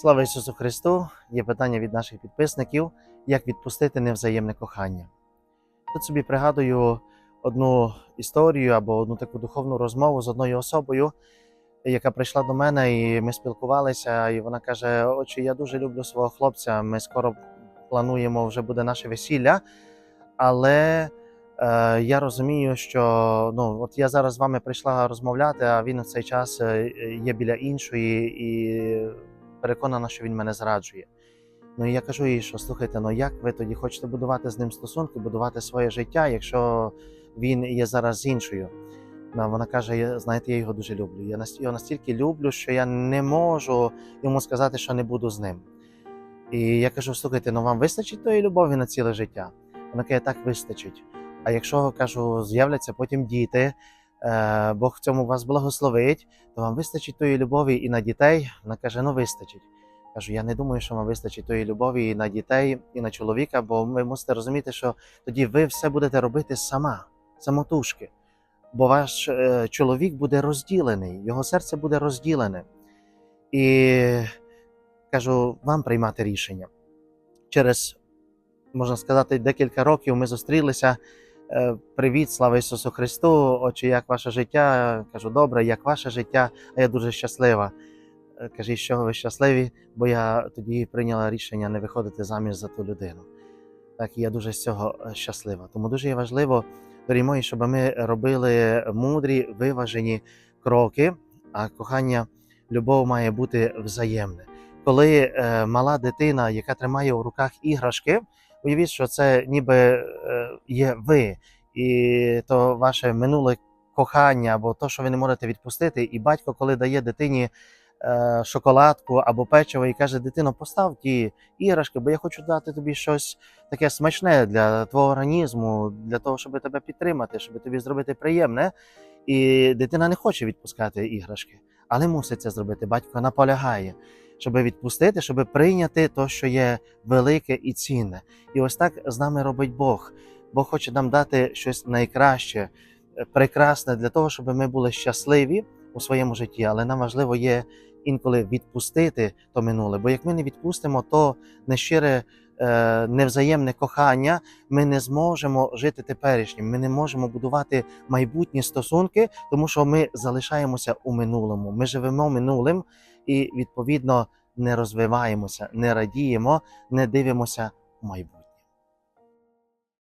Слава Ісусу Христу! Є питання від наших підписників, як відпустити невзаємне кохання. Тут собі пригадую одну історію або одну таку духовну розмову з одною особою, яка прийшла до мене, і ми спілкувалися, і вона каже: Отче, я дуже люблю свого хлопця. Ми скоро плануємо, вже буде наше весілля, але е, я розумію, що ну, от я зараз з вами прийшла розмовляти, а він в цей час е, є біля іншої і переконана, що він мене зраджує. Ну і я кажу їй, що слухайте, ну як ви тоді хочете будувати з ним стосунки, будувати своє життя, якщо він є зараз з іншою? Вона каже: знаєте, я його дуже люблю. Я його настільки люблю, що я не можу йому сказати, що не буду з ним. І я кажу: слухайте, ну вам вистачить тої любові на ціле життя? Вона каже, так вистачить. А якщо кажу, з'являться потім діти, Бог в цьому вас благословить, то вам вистачить тої любові і на дітей. Вона каже: ну вистачить. Кажу, я не думаю, що вам вистачить тої любові і на дітей, і на чоловіка, бо ви мусите розуміти, що тоді ви все будете робити сама, самотужки. Бо ваш е, чоловік буде розділений, його серце буде розділене. І кажу, вам приймати рішення. Через, можна сказати, декілька років ми зустрілися. Е, Привіт, слава Ісусу Христу! Отче, як ваше життя? Кажу, добре, як ваше життя? А я дуже щаслива. Е, Каже, що ви щасливі, бо я тоді прийняла рішення не виходити заміж за ту людину. Так, і я дуже з цього е, щаслива. Тому дуже важливо, дорогі мої, щоб ми робили мудрі, виважені кроки, а кохання, любов має бути взаємне. Коли мала дитина, яка тримає у руках іграшки, уявіть, що це ніби е, є ви, і то ваше минуле кохання або то, що ви не можете відпустити. І батько, коли дає дитині е, шоколадку або печиво, і каже: дитино, постав ті іграшки, бо я хочу дати тобі щось таке смачне для твого організму, для того, щоб тебе підтримати, щоб тобі зробити приємне. І дитина не хоче відпускати іграшки, але мусить це зробити. Батько наполягає, щоб відпустити, щоб прийняти те, що є велике і цінне. І ось так з нами робить Бог. Бог хоче нам дати щось найкраще, е, прекрасне для того, щоб ми були щасливі у своєму житті. Але нам важливо є інколи відпустити то минуле. Бо як ми не відпустимо, то нещире, е, невзаємне кохання, ми не зможемо жити теперішнім. Ми не можемо будувати майбутні стосунки, тому що ми залишаємося у минулому. Ми живемо минулим і відповідно не розвиваємося, не радіємо, не дивимося в майбутнє.